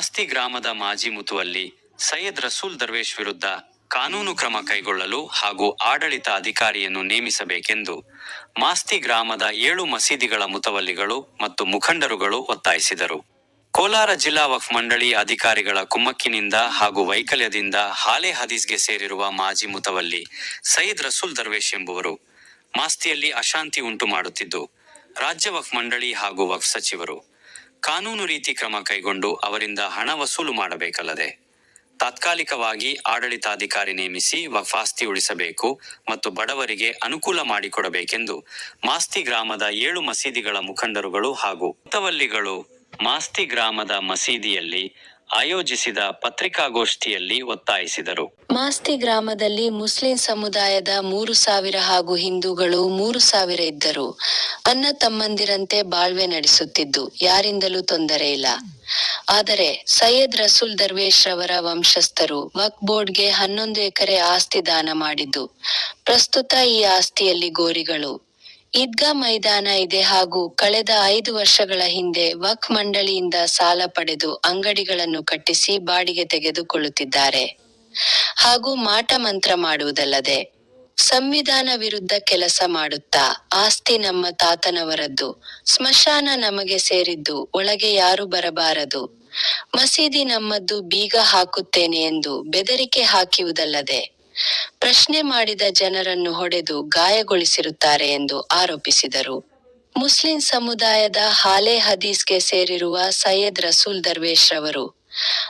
ಮಾಸ್ತಿ ಗ್ರಾಮದ ಮಾಜಿ ಮುತುವಲ್ಲಿ ಸೈಯದ್ ರಸೂಲ್ ದರ್ವೇಶ್ ವಿರುದ್ಧ ಕಾನೂನು ಕ್ರಮ ಕೈಗೊಳ್ಳಲು ಹಾಗೂ ಆಡಳಿತ ಅಧಿಕಾರಿಯನ್ನು ನೇಮಿಸಬೇಕೆಂದು ಮಾಸ್ತಿ ಗ್ರಾಮದ ಏಳು ಮಸೀದಿಗಳ ಮುತವಲ್ಲಿಗಳು ಮತ್ತು ಮುಖಂಡರುಗಳು ಒತ್ತಾಯಿಸಿದರು. ಕೋಲಾರ ಜಿಲ್ಲಾ ವಕ್ಫ್ ಮಂಡಳಿ ಅಧಿಕಾರಿಗಳ ಕುಮ್ಮಕ್ಕಿನಿಂದ ಹಾಗೂ ವೈಕಲ್ಯದಿಂದ ಹಾಲೆ ಹದೀಸ್ಗೆ ಸೇರಿರುವ ಮಾಜಿ ಮುತವಲ್ಲಿ ಸೈಯದ್ ರಸೂಲ್ ದರ್ವೇಶ್ ಎಂಬುವರು ಮಾಸ್ತಿಯಲ್ಲಿ ಅಶಾಂತಿ ಉಂಟು ಮಾಡುತ್ತಿದ್ದು, ರಾಜ್ಯ ವಕ್ಫ್ ಮಂಡಳಿ ಹಾಗೂ ವಕ್ಫ್ ಸಚಿವರು ಕಾನೂನು ರೀತಿ ಕ್ರಮ ಕೈಗೊಂಡು ಅವರಿಂದ ಹಣ ವಸೂಲು ಮಾಡಬೇಕಲ್ಲದೆ, ತಾತ್ಕಾಲಿಕವಾಗಿ ಆಡಳಿತಾಧಿಕಾರಿ ನೇಮಿಸಿ ವಫಾಸ್ತಿ ಉಳಿಸಬೇಕು ಮತ್ತು ಬಡವರಿಗೆ ಅನುಕೂಲ ಮಾಡಿಕೊಡಬೇಕೆಂದು ಮಾಸ್ತಿ ಗ್ರಾಮದ ಏಳು ಮಸೀದಿಗಳ ಮುಖಂಡರುಗಳು ಹಾಗೂ ಮುತವಲ್ಲಿಗಳು ಮಾಸ್ತಿ ಗ್ರಾಮದ ಮಸೀದಿಯಲ್ಲಿ ಆಯೋಜಿಸಿದ ಪತ್ರಿಕಾಗೋಷ್ಠಿಯಲ್ಲಿ ಒತ್ತಾಯಿಸಿದರು. ಮಾಸ್ತಿ ಗ್ರಾಮದಲ್ಲಿ ಮುಸ್ಲಿಂ ಸಮುದಾಯದ ಮೂರು ಸಾವಿರ ಹಾಗೂ ಹಿಂದೂಗಳು ಮೂರು ಸಾವಿರ ಇದ್ದರು. ಅನ್ನ ತಮ್ಮಂದಿರಂತೆ ಬಾಳ್ವೆ ನಡೆಸುತ್ತಿದ್ದು, ಯಾರಿಂದಲೂ ತೊಂದರೆ ಇಲ್ಲ. ಆದರೆ ಸೈಯದ್ ರಸೂಲ್ ದರ್ವೇಶ್ ರವರ ವಂಶಸ್ಥರು ವಕ್ ಬೋರ್ಡ್ಗೆ ಹನ್ನೊಂದು ಎಕರೆ ಆಸ್ತಿ ದಾನ ಮಾಡಿದ್ದು. ಪ್ರಸ್ತುತ ಈ ಆಸ್ತಿಯಲ್ಲಿ ಗೋರಿಗಳು. ಈದ್ಗಾ ಮೈದಾನ ಇದೆ ಹಾಗೂ ಕಳೆದ ಐದು ವರ್ಷಗಳ ಹಿಂದೆ ವಕ್ ಮಂಡಳಿಯಿಂದ ಸಾಲ ಪಡೆದು ಅಂಗಡಿಗಳನ್ನು ಕಟ್ಟಿಸಿ ಬಾಡಿಗೆ ತೆಗೆದುಕೊಳ್ಳುತ್ತಿದ್ದಾರೆ. ಹಾಗೂ ಮಾಟ ಮಂತ್ರ ಮಾಡುವುದಲ್ಲದೆ ಸಂವಿಧಾನ ವಿರುದ್ಧ ಕೆಲಸ ಮಾಡುತ್ತಾ ಆಸ್ತಿ ನಮ್ಮ ತಾತನವರದ್ದು, ಸ್ಮಶಾನ ನಮಗೆ ಸೇರಿದ್ದು, ಒಳಗೆ ಯಾರು ಬರಬಾರದು. ಮಸೀದಿ ನಮ್ಮದ್ದು ಬೀಗ ಹಾಕುತ್ತೇನೆ ಎಂದು ಬೆದರಿಕೆ ಹಾಕಿಯುವುದಲ್ಲದೆ ಪ್ರಶ್ನೆ ಮಾಡಿದ ಜನರನ್ನು ಹೊಡೆದು ಗಾಯಗೊಳಿಸಿರುತ್ತಾರೆ ಎಂದು ಆರೋಪಿಸಿದರು. ಮುಸ್ಲಿಂ ಸಮುದಾಯದ ಹಾಲೆ ಹದೀಸ್ಗೆ ಸೇರಿರುವ ಸೈಯದ್ ರಸೂಲ್ ದರ್ವೇಶ್ ರವರು,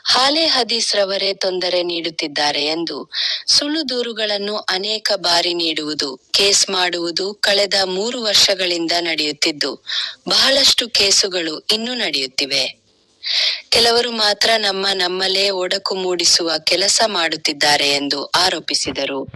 ಹಾಲೆ ಹದೀಸ್ ರವರೇ ತೊಂದರೆ ನೀಡುತ್ತಿದ್ದಾರೆ ಎಂದು ಸುಳ್ಳು ದೂರುಗಳನ್ನು ಅನೇಕ ಬಾರಿ ನೀಡುವುದು, ಕೇಸ್ ಮಾಡುವುದು ಕಳೆದ ಮೂರು ವರ್ಷಗಳಿಂದ ನಡೆಯುತ್ತಿದ್ದು, ಬಹಳಷ್ಟು ಕೇಸುಗಳು ಇನ್ನೂ ನಡೆಯುತ್ತಿವೆ. ಕೆಲವರು ಮಾತ್ರ ನಮ್ಮ ನಮ್ಮಲ್ಲೇ ಒಡಕು ಮೂಡಿಸುವ ಕೆಲಸ ಮಾಡುತ್ತಿದ್ದಾರೆ ಎಂದು ಆರೋಪಿಸಿದರು.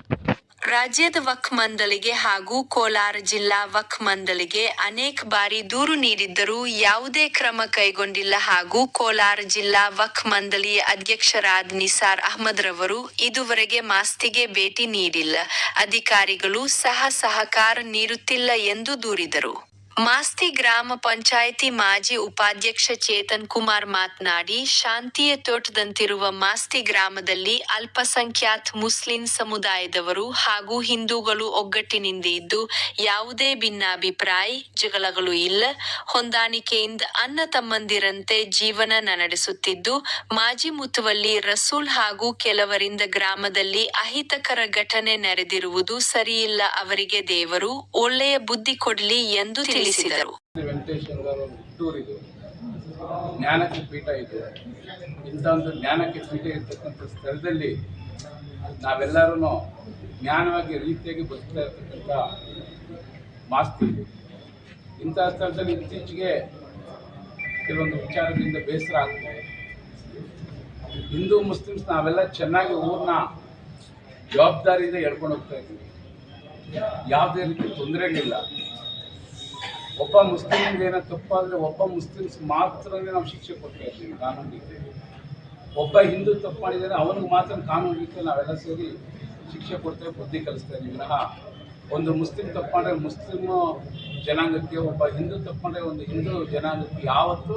ರಾಜ್ಯದ ವಕ್ ಮಂಡಳಿಗೆ ಹಾಗೂ ಕೋಲಾರ ಜಿಲ್ಲಾ ವಕ್ ಮಂಡಳಿಗೆ ಅನೇಕ ಬಾರಿ ದೂರು ನೀಡಿದ್ದರೂ ಯಾವುದೇ ಕ್ರಮ ಕೈಗೊಂಡಿಲ್ಲ ಹಾಗೂ ಕೋಲಾರ ಜಿಲ್ಲಾ ವಕ್ ಮಂಡಳಿ ಅಧ್ಯಕ್ಷರಾದ ನಿಸಾರ್ ಅಹ್ಮದ್ ರವರು ಇದುವರೆಗೆ ಮಾಸ್ತಿಗೆ ಭೇಟಿ ನೀಡಿಲ್ಲ. ಅಧಿಕಾರಿಗಳು ಸಹ ಸಹಕಾರ ನೀಡುತ್ತಿಲ್ಲ ಎಂದು ದೂರಿದರು. ಮಾಸ್ತಿ ಗ್ರಾಮ ಪಂಚಾಯಿತಿ ಮಾಜಿ ಉಪಾಧ್ಯಕ್ಷ ಚೇತನ್ ಕುಮಾರ್ ಮಾತನಾಡಿ, ಶಾಂತಿಯ ತೋಟದಂತಿರುವ ಮಾಸ್ತಿ ಗ್ರಾಮದಲ್ಲಿ ಅಲ್ಪಸಂಖ್ಯಾತ ಮುಸ್ಲಿಂ ಸಮುದಾಯದವರು ಹಾಗೂ ಹಿಂದೂಗಳು ಒಗ್ಗಟ್ಟಿನಿಂದ ಇದ್ದು, ಯಾವುದೇ ಭಿನ್ನಾಭಿಪ್ರಾಯ, ಜಗಳಗಳು ಇಲ್ಲ. ಹೊಂದಾಣಿಕೆಯಿಂದ ಅನ್ನ ತಮ್ಮಂದಿರಂತೆ ಜೀವನ ನಡೆಸುತ್ತಿದ್ದು, ಮಾಜಿ ಮುತುವಲ್ಲಿ ರಸೂಲ್ ಹಾಗೂ ಕೆಲವರಿಂದ ಗ್ರಾಮದಲ್ಲಿ ಅಹಿತಕರ ಘಟನೆ ನಡೆದಿರುವುದು ಸರಿಯಿಲ್ಲ. ಅವರಿಗೆ ದೇವರು ಒಳ್ಳೆಯ ಬುದ್ಧಿ ಕೊಡಲಿ ಎಂದು ತಿಳಿಸಿದರು ಇದು ಜ್ಞಾನಕ್ಕೆ ಪೀಠ ಇದೆ. ಇಂಥ ಒಂದು ಜ್ಞಾನಕ್ಕೆ ಪೀಠ ಇರ್ತಕ್ಕಂಥ ಸ್ಥಳದಲ್ಲಿ ನಾವೆಲ್ಲರೂ ಜ್ಞಾನವಾಗಿ ರೀತಿಯಾಗಿ ಬದುಕ್ತಾ ಇರ್ತಕ್ಕಂಥ ಮಾಸ್ತಿ. ಇಂಥ ಸ್ಥಳದಲ್ಲಿ ಇತ್ತೀಚೆಗೆ ಕೆಲವೊಂದು ವಿಚಾರದಿಂದ ಬೇಸರ ಆಗ್ತದೆ ಹಿಂದೂ ಮುಸ್ಲಿಮ್ಸ್ ನಾವೆಲ್ಲ ಚೆನ್ನಾಗಿ ಊರನ್ನ ಜವಾಬ್ದಾರಿಯಿಂದ ಎಡ್ಕೊಂಡು ಹೋಗ್ತಾ ಇದ್ದೀವಿ. ಯಾವುದೇ ರೀತಿ ತೊಂದರೆಗಳಿಲ್ಲ. ಒಬ್ಬ ಮುಸ್ಲಿಮ್ಗೆ ಏನೋ ತಪ್ಪಾದರೆ ಒಬ್ಬ ಮುಸ್ಲಿಮ್ಸ್ ಮಾತ್ರನೇ ನಾವು ಶಿಕ್ಷೆ ಕೊಡ್ತಾ ಇದ್ದೀವಿ ಕಾನೂನು ಒಬ್ಬ ಹಿಂದೂ ತಪ್ಪು ಮಾಡಿದರೆ ಅವನಿಗೆ ಮಾತ್ರ ಕಾನೂನು ನಾವೆಲ್ಲ ಸೇರಿ ಶಿಕ್ಷೆ ಕೊಡ್ತೇವೆ, ಬುದ್ಧಿ ಕಲಿಸ್ತಾ ಇದ್ದೀವಿ. ಒಂದು ಮುಸ್ಲಿಂ ತಪ್ಪು ಮಾಡಿದ್ರೆ ಮುಸ್ಲಿಮ್ ಜನಾಂಗಕ್ಕೆ, ಒಬ್ಬ ಹಿಂದೂ ತಪ್ಪು ಮಾಡಿದ್ರೆ ಒಂದು ಹಿಂದೂ ಜನಾಂಗಕ್ಕೆ ಯಾವತ್ತೂ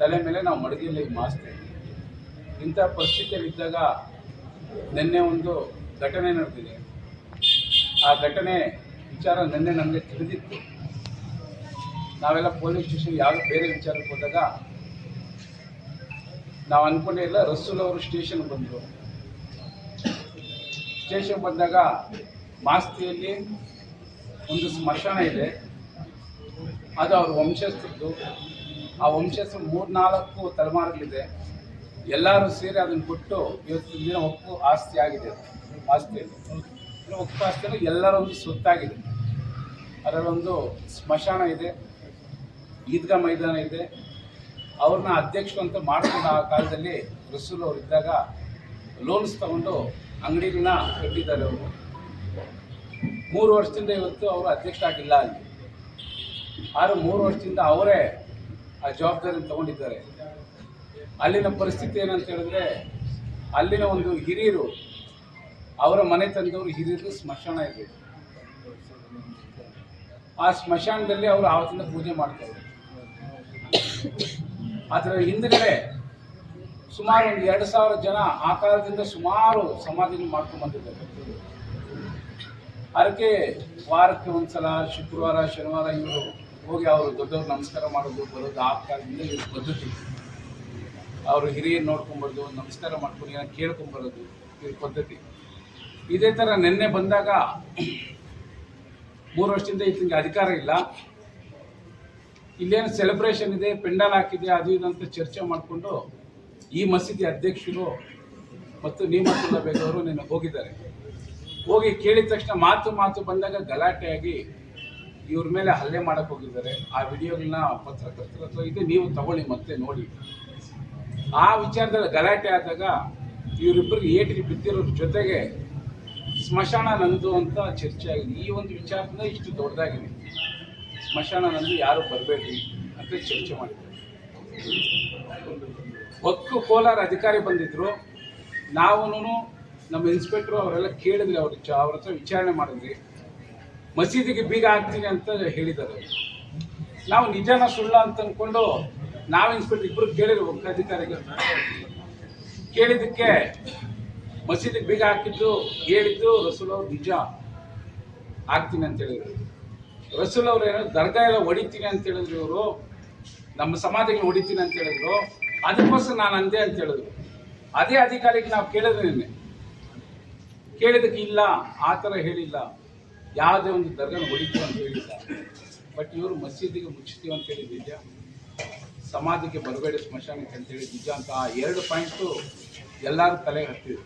ತಲೆ ಮೇಲೆ ನಾವು ಮಡಗಿಲ್ಲ ಮಾಸ್ತೇವೆ ಮಾಸ್ತಿ ಇಂಥ ಪರಿಸ್ಥಿತಿಯಲ್ಲಿದ್ದಾಗ ನಿನ್ನೆ ಒಂದು ಘಟನೆ ನಡೆದಿದೆ. ಆ ಘಟನೆ ವಿಚಾರ ನಿನ್ನೆ ನಮಗೆ ತಿಳಿದಿತ್ತು. ನಾವೆಲ್ಲ ಪೊಲೀಸ್ ಸ್ಟೇಷನ್ ಯಾವ ಬೇರೆ ವಿಚಾರಕ್ಕೆ ಹೋದಾಗ ನಾವು ಅನ್ಕೊಂಡೇ ಇಲ್ಲ ರಸೂಲ್ ಅವರು ಸ್ಟೇಷನ್ ಬಂದರು. ಸ್ಟೇಷನ್ ಬಂದಾಗ ಮಾಸ್ತಿಯಲ್ಲಿ ಒಂದು ಸ್ಮಶಾನ ಇದೆ. ಅದು ಅವ್ರ ವಂಶಸ್ಥದ್ದು ಆ ವಂಶಸ್ಥ ಮೂರ್ನಾಲ್ಕು ತಲೆಮಾರುಗಳಿದೆ. ಎಲ್ಲರೂ ಸೇರಿ ಅದನ್ನು ಕೊಟ್ಟು ಇವತ್ತಿನ ದಿನ ಒಪ್ಪು ಆಸ್ತಿ ಆಗಿದೆ ಆಸ್ತಿಯಲ್ಲಿ ಒಪ್ಪು ಆಸ್ತಿಯಲ್ಲಿ ಎಲ್ಲರೊಂದು ಸ್ವತ್ತಾಗಿದೆ. ಅದರಲ್ಲೊಂದು ಸ್ಮಶಾನ ಇದೆ. ಈದ್ಗಾ ಮೈದಾನ ಇದೆ. ಅವ್ರನ್ನ ಅಧ್ಯಕ್ಷರು ಅಂತ ಮಾಡ್ಕೊಂಡು ಆ ಕಾಲದಲ್ಲಿ ರಸೂಲ್ ಅವರು ಇದ್ದಾಗ ಲೋನ್ಸ್ ತಗೊಂಡು ಅಂಗಡಿಗಳನ್ನ ಕಟ್ಟಿದ್ದಾರೆ ಅವರು. ಮೂರು ವರ್ಷದಿಂದ ಇವತ್ತು ಅವರು ಅಧ್ಯಕ್ಷರಾಗಿಲ್ಲ ಅಲ್ಲಿ. ಆದ್ರೆ ಮೂರು ವರ್ಷದಿಂದ ಅವರೇ ಆ ಜವಾಬ್ದಾರಿ ತಗೊಂಡಿದ್ದಾರೆ. ಅಲ್ಲಿನ ಪರಿಸ್ಥಿತಿ ಏನಂತ ಹೇಳಿದ್ರೆ, ಅಲ್ಲಿನ ಒಂದು ಹಿರಿಯರು, ಅವರ ಮನೆ ತಂದವರು ಹಿರಿಯರು ಸ್ಮಶಾನ ಇದೆ. ಆ ಸ್ಮಶಾನದಲ್ಲಿ ಅವರು ಆವತ್ತಿಂದ ಪೂಜೆ ಮಾಡ್ತಾರೆ. ಅದರ ಹಿಂದ್ಗಡೆ ಸುಮಾರು ಒಂದು ಎರಡು ಸಾವಿರ ಜನ ಆ ಕಾಲದಿಂದ ಸುಮಾರು ಮಾಡ್ಕೊಂಡು ಬಂದಿದ್ದಾರೆ. ಅದಕ್ಕೆ ವಾರಕ್ಕೆ ಒಂದ್ಸಲ, ಶುಕ್ರವಾರ, ಶನಿವಾರ ಇವರು ಹೋಗಿ ಅವರು ದೊಡ್ಡವ್ರು ನಮಸ್ಕಾರ ಮಾಡೋದು ಬರೋದು ಆ ಕಾಲದಿಂದ ಪದ್ಧತಿ. ಅವರು ಹಿರಿಯರು ನೋಡ್ಕೊಂಬರೋದು ನಮಸ್ಕಾರ ಮಾಡ್ಕೊಂಡು ಏನೋ ಕೇಳ್ಕೊಂಬರೋದು ಇವ್ರ ಪದ್ಧತಿ. ಇದೇ ಥರ ನಿನ್ನೆ ಬಂದಾಗ ಮೂರು ವರ್ಷದಿಂದ ಇತ್ತಿಗೆ ಅಧಿಕಾರ ಇಲ್ಲ. ಇಲ್ಲೇನು ಸೆಲೆಬ್ರೇಷನ್ ಇದೆ, ಪೆಂಡಾಲ್ ಹಾಕಿದೆ, ಅದು ಇದು ಅಂತ ಚರ್ಚೆ ಮಾಡಿಕೊಂಡು ಈ ಮಸೀದಿ ಅಧ್ಯಕ್ಷರು ಮತ್ತು ನೇಮಕುಲ್ಲ ಬೇಗ ಅವರು ನಿನ್ನೆ ಹೋಗಿದ್ದಾರೆ. ಹೋಗಿ ಕೇಳಿದ ತಕ್ಷಣ ಮಾತು ಮಾತು ಬಂದಾಗ ಗಲಾಟೆಯಾಗಿ ಇವ್ರ ಮೇಲೆ ಹಲ್ಲೆ ಮಾಡಕ್ಕೆ ಹೋಗಿದ್ದಾರೆ. ಆ ವಿಡಿಯೋಗಳನ್ನ ಪತ್ರಕರ್ತರ ಹತ್ರ ಇದೆ, ನೀವು ತಗೊಳ್ಳಿ ಮತ್ತೆ ನೋಡಿ. ಆ ವಿಚಾರದಲ್ಲಿ ಗಲಾಟೆ ಆದಾಗ ಇವರಿಬ್ಬರಿಗೆ ಏಟಿಗೆ ಬಿದ್ದಿರೋದ್ರ ಜೊತೆಗೆ ಸ್ಮಶಾನ ನಂದು ಅಂತ ಚರ್ಚೆ ಆಗಿದೆ. ಈ ಒಂದು ವಿಚಾರದಿಂದ ಇಷ್ಟು ದೊಡ್ಡದಾಗಿದೆ. ಸ್ಮಶಾನ ನಂದು ಯಾರು ಬರಬೇಡಿ ಅಂತ ಚರ್ಚೆ ಮಾಡಿದ್ದಾರೆ ಒಕ್ಕು ಕೋಲಾರ ಅಧಿಕಾರಿ ಬಂದಿದ್ರು. ನಾವು ನಮ್ಮ ಇನ್ಸ್ಪೆಕ್ಟ್ರು ಅವರೆಲ್ಲ ಕೇಳಿದ್ರಿ ಅವ್ರ ಅವ್ರ ಹತ್ರ ವಿಚಾರಣೆ ಮಾಡಿದ್ರಿ ಮಸೀದಿಗೆ ಬೀಗ ಹಾಕ್ತೀನಿ ಅಂತ ಹೇಳಿದ್ದಾರೆ ನಾವು ನಿಜಾನ ಸುಳ್ಳ ಅಂತ ಅಂದ್ಕೊಂಡು ನಾವು ಇನ್ಸ್ಪೆಕ್ಟರ್ ಇಬ್ಬರು ಕೇಳಿದ್ರು ಒಬ್ಬ ಅಧಿಕಾರಿಗೆ ಕೇಳಿದ್ದಕ್ಕೆ ಮಸೀದಿಗೆ ಬೀಗ ಹಾಕಿದ್ದು, ಹೇಳಿದ್ದು ರಸೂಲ್ ನಿಜ. ಹಾಕ್ತೀನಿ ಅಂತ ಹೇಳಿದ್ರು. ರಸೂಲ್ ಅವ್ರು ಏನೋ ದರ್ಗಾ ಎಲ್ಲ ಹೊಡಿತೀನಿ ಅಂತ ಹೇಳಿದ್ರು ಇವರು. ನಮ್ಮ ಸಮಾಧಿಗಳು ಹೊಡಿತೀನಿ ಅಂತ ಹೇಳಿದ್ರು. ಅದಕ್ಕೋಸ್ಕರ ನಾನು ಅಂದೆ ಅಂತ ಹೇಳಿದ್ರು. ಅದೇ ಅಧಿಕಾರಿಗೆ ನಾವು ಕೇಳಿದ್ರೆ ನಿನ್ನೆ. ಕೇಳಿದಕ್ಕೆ ಇಲ್ಲ ಆ ಥರ ಹೇಳಿಲ್ಲ. ಯಾವುದೇ ಒಂದು ದರ್ಗನ ಹೊಡಿತೀವಿ ಅಂತ ಹೇಳಿಲ್ಲ. ಬಟ್ ಇವರು ಮಸೀದಿಗೆ ಮುಚ್ಚುತ್ತೀವಿ ಅಂತ ಹೇಳಿ ನಿಜ. ಸಮಾಧಿಗೆ ಬರಬೇಡಿ ಸ್ಮಶಾನಕ್ಕೆ ಅಂತ ಹೇಳಿ ನಿಜ ಅಂತ ಆ ಎರಡು ಪಾಯಿಂಟು ಎಲ್ಲರೂ ತಲೆಗೆ ಹತ್ತಿದ್ರು.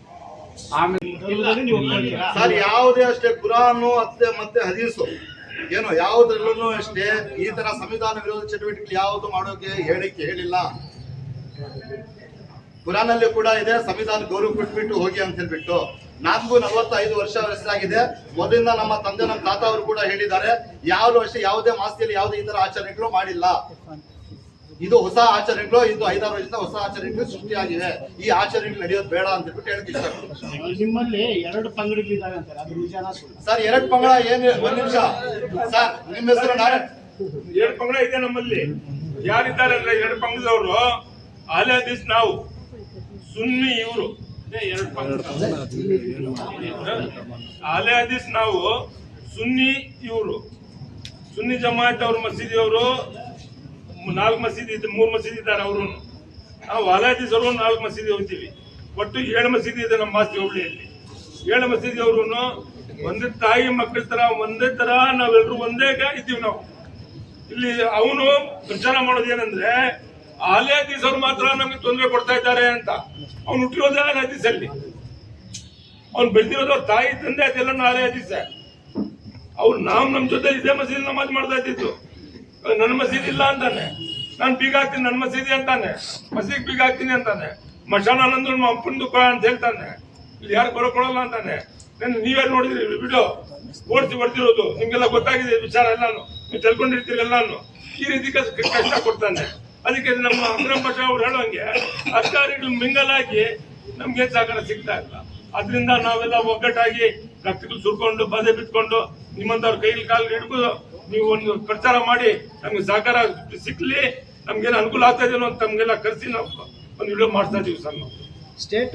ಆಮೇಲೆ ಸರ್ ಯಾವುದೇ ಅಷ್ಟೇ ಕುರಾನು ಅತ್ತೆ ಮತ್ತೆ ಹದೀಸು. ಏನು ಯಾವುದ್ರಲ್ಲೂ ಅಷ್ಟೇ ಈ ತರ ಸಂವಿಧಾನ ವಿರೋಧ ಚಟುವಟಿಕೆ ಯಾವುದು ಮಾಡೋಕೆ ಹೇಳಿಕೆ ಹೇಳಿಲ್ಲ. ಕುರಾನಲ್ಲಿ ಕೂಡ ಇದೆ, ಸಂವಿಧಾನ ಗೌರವ ಕೊಟ್ಬಿಟ್ಟು ಹೋಗಿ ಅಂತ ಹೇಳ್ಬಿಟ್ಟು. ನಾಲ್ಕು ನಲವತ್ತೈದು ವರ್ಷ ವಯಸ್ಸಾಗಿದೆ ಮೊದಲಿಂದ ನಮ್ಮ ತಂದೆ, ನಮ್ಮ ತಾತ ಅವರು ಕೂಡ ಹೇಳಿದ್ದಾರೆ ಯಾವ ವರ್ಷ ಯಾವುದೇ ಮಾಸ್ತಿಯಲ್ಲಿ ಯಾವುದೇ ಈ ತರ ಆಚರಣೆಗಳು ಮಾಡಿಲ್ಲ. ಇದು ಹೊಸ ಆಚರಣೆಗಳು ಇದು ಐದಾರು ವರ್ಷದಿಂದ ಹೊಸ ಆಚರಣೆಗಳು ಸೃಷ್ಟಿಯಾಗಿದೆ. ಈ ಆಚರಣೆಗಳು ನಡೆಯೋದು ಬೇಡ ಅಂತ ಹೇಳ್ಬಿಟ್ಟು ಹೇಳಕ್ ಇಷ್ಟಪಡ್ತೀನಿ ನಿಮ್ಮಲ್ಲಿ ಎರಡು ಪಂಗಡಗಳಿದ್ದಾವೆ ಅಂತಾರೆ ಅದು ನಿಜಾನ ಸುಳ್ಳು? ಸರ್ ಎರಡು ಪಂಗಡ ಏನು ಒಂದ್ ನಿಮಿಷ. ಸರ್ ನಿಮ್ಮ ಹೆಸರು ನಾರಾಯಣ್ ಎರಡು ಪಂಗಡ ಇದೆ ನಮ್ಮಲ್ಲಿ. ಯಾರಿದ್ದಾರೆ ಅಂದ್ರೆ ಎರಡು ಪಂಗಡದವರು? ಆಲೆ ದಿಸ್ ನಾವು. ಸುನ್ನಿ ಇವರು. ಎರಡು ಪಂಗಡ. ಆಲೆ ನಾವು. ಸುನ್ನಿ ಇವರು. ಸುನ್ನಿ ಜಮಾಯತ್ ಅವ್ರ ಮಸೀದಿ ಅವರು. ನಾಲ್ಕು ಮಸೀದಿ ಇದೆ ಮೂರು ಮಸೀದಿ ಇದ್ದಾರೆ ಅವರು. ನಾವು ಆಲೆ ಸರ್ವ ನಾಲ್ಕು ಮಸೀದಿ ಹೋಗ್ತೀವಿ. ಒಟ್ಟು ಏಳು ಮಸೀದಿ ಇದೆ ನಮ್ಮ ಮಾಸ್ತಿ ಹೋಬಳಿಯಲ್ಲಿ. ಏಳು ಮಸೀದಿ ಅವರು ಒಂದೇ ತಾಯಿ ಮಕ್ಕಳ ತರ ಒಂದೇ ತರ ನಾವೆಲ್ಲರೂ ಒಂದೇ ಇದ್ದೀವಿ ನಾವು. ಇಲ್ಲಿ ಅವನು ಪ್ರಚಾರ ಮಾಡೋದು ಏನಂದ್ರೆ ಆಲೇ ಹದೀಸರು ಮಾತ್ರ ನಮಗೆ ತೊಂದರೆ ಕೊಡ್ತಾ ಇದ್ದಾರೆ ಅಂತ. ಅವ್ನು ಹುಟ್ಟಿರೋದೇ ಆಲೇ ಅಲ್ಲಿ ಅವ್ನು ಬೆಳೆದಿರೋದು ಅವ್ರ ತಾಯಿ, ತಂದೆ ಅದೆಲ್ಲ ಆಲಯ ಹದೀಸ ಅವ್ರು ನಾವು ನಮ್ಮ ಜೊತೆ ಇದೇ ಮಸೀದಿ ನಮಾಜ್ ಮಾಡ್ತಾ ಇದ್ದಿದ್ದು. ನನ್ನ ಮಸೀದಿ ಇಲ್ಲ ಅಂತಾನೆ ನಾನು ಬೀಗ ಹಾಕ್ತೀನಿ ನನ್ನ ಮಸೀದಿ ಅಂತಾನೆ ಮಸೀದಿಗೆ ಬೀಗ ಹಾಕ್ತೀನಿ ಅಂತಾನೆ ಮಶಾನ ನಮ್ಮ ಅಪ್ಪನ ದುಃಖ ಅಂತ ಹೇಳ್ತಾನೆ. ಇಲ್ಲಿ ಯಾರು ಬರೋಕೊಳಲ್ಲ ಅಂತಾನೆ ನಿನ್ನ ನೀವೇ ನೋಡಿದ್ರಿ, ಬಿಡು. ಓಡಿಸಿ ಬರ್ತಿರೋದು ನಿಮ್ಗೆಲ್ಲ ಗೊತ್ತಾಗಿದೆ ವಿಚಾರ ಎಲ್ಲಾನು. ನೀವು ತಿಳ್ಕೊಂಡಿರ್ತೀರಿ ಎಲ್ಲಾನು. ಈ ರೀತಿ ಕಷ್ಟ ಕೊಡ್ತಾನೆ. ಅದಕ್ಕೆ ನಮ್ಮ ಅಕ್ರಮ್ ಬಷಾ ಅವ್ರು ಹೇಳೋಂಗೆ, ಅಧಿಕಾರಿಗಳು ಮಿಂಗಲ್ ಆಗಿ ನಮ್ಗೆ ಸಹಕಾರ ಸಿಗ್ತಾ ಇಲ್ಲ. ಅದರಿಂದ ನಾವೆಲ್ಲ ಒಗ್ಗಟ್ಟಾಗಿ ರಕ್ತಗಳು ಸುರ್ಕೊಂಡು ಬಾಧೆ ಬಿತ್ಕೊಂಡು ನಿಮ್ಮಂತವ್ರ ಕೈಲಿ ಕಾಲು ಹಿಡ್ಕೊಂಡು ನೀವು ಒಂದು ಪ್ರಚಾರ ಮಾಡಿ ನಮ್ಗೆ ಸಹಕಾರ ಸಿಕ್ಲಿ ನಮ್ಗೇನು ಅನುಕೂಲ ಆಗ್ತಾ ಇದೆ ಅಂತ ತಮ್ಗೆಲ್ಲ ಕರೆಸಿ ನಾವು ಒಂದು ವಿಡಿಯೋ ಮಾಡ್ತಾ ಇದೀವಿ ಸರ್ ನಾವು. ಸ್ಟೇಟ್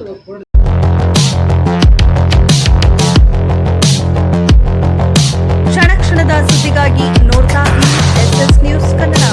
ಸುದ್ದಿಗಾಗಿ ನೋಡ್ತಾ ಎಸ್ ಎಸ್ ನ್ಯೂಸ್ ಕನ್ನಡ.